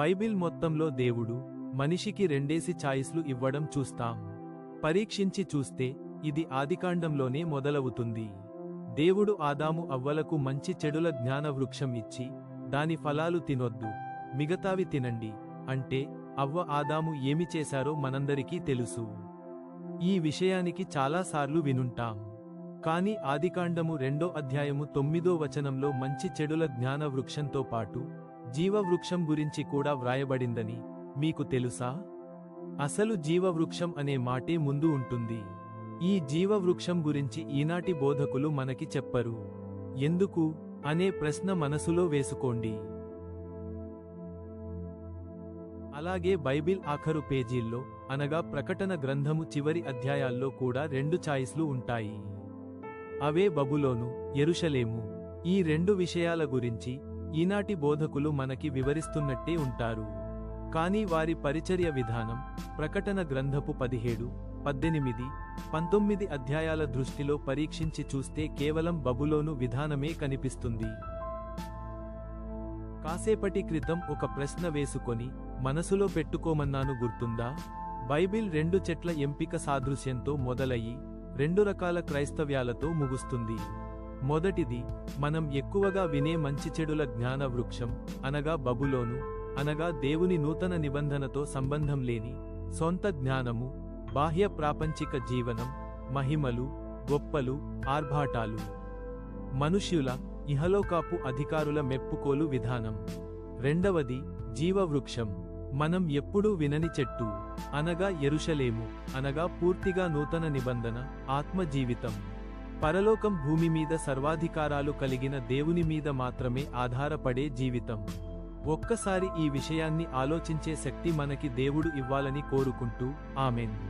Bible మొత్తంలో దేవుడు మనిషికి రెండేసి ఛాయిస్లు ఇవ్వడం చూస్తాం. పరీక్షించి చూస్తే ఇది ఆదికాండంలోనే మొదలవుతుంది. దేవుడు ఆదాము అవ్వలకు మంచి చెడుల జ్ఞాన వృక్షం ఇచ్చి దాని ఫలాలు తినొద్దు మిగతావి తినండి అంటే అవ్వ ఆదాము ఏమి చేశారో మనందరికీ తెలుసు. ఈ విషయానికి చాలాసార్లు వినుంటాం. కాని ఆదికాండము రెండో అధ్యాయము తొమ్మిదో వచనంలో మంచి చెడుల జ్ఞాన వృక్షంతో పాటు జీవవృక్షం గురించి కూడా వ్రాయబడిందని మీకు తెలుసా? అసలు జీవవృక్షం అనే మాటే ముందు ఉంటుంది. ఈ జీవవృక్షం గురించి ఈనాటి బోధకులు మనకి చెప్పరు. ఎందుకు? అనే ప్రశ్న మనసులో వేసుకోండి. అలాగే బైబిల్ ఆఖరు పేజీల్లో అనగా ప్రకటన గ్రంథము చివరి అధ్యాయాల్లో కూడా రెండు ఛాయిస్లు ఉంటాయి. అవే బబులోను ఎరుషలేము. ఈ రెండు విషయాల గురించి ఈనాటి బోధకులు మనకి వివరిస్తున్నట్టే ఉంటారు. కానీ వారి పరిచర్య విధానం ప్రకటన గ్రంథపు పదిహేడు పద్దెనిమిది పంతొమ్మిది అధ్యాయాల దృష్టిలో పరీక్షించి చూస్తే కేవలం బబులోను విధానమే కనిపిస్తుంది. కాసేపటి క్రితం ఒక ప్రశ్న వేసుకొని మనసులో పెట్టుకోమన్నాను గుర్తుందా? బైబిల్ రెండు చెట్ల ఎంపిక సాదృశ్యంతో మొదలయ్యి రెండు రకాల క్రైస్తవ్యాలతో ముగుస్తుంది. మొదటిది మనం ఎక్కువగా వినే మంచి చెడుల జ్ఞాన వృక్షం అనగా బబులోను అనగా దేవుని నూతన నిబంధనతో సంబంధం లేని సొంత జ్ఞానము బాహ్య ప్రాపంచిక జీవనం మహిమలు గొప్పలు ఆర్భాటాలు. మనుష్యుల ఇహలోకాపు అధికారుల మెప్పుకోలు విధానం. రెండవది జీవవృక్షం మనం ఎప్పుడూ వినని చెట్టు అనగా ఎరుషలేము అనగా పూర్తిగా నూతన నిబంధన ఆత్మజీవితం. పరలోకం భూమి మీద సర్వాధికారాలు కలిగిన దేవుని మీద మాత్రమే ఆధారపడే జీవితం. ఒక్కసారి ఈ విషయాన్ని ఆలోచించే శక్తి మనకి దేవుడు ఇవ్వాలని కోరుకుంటూ ఆమెన్.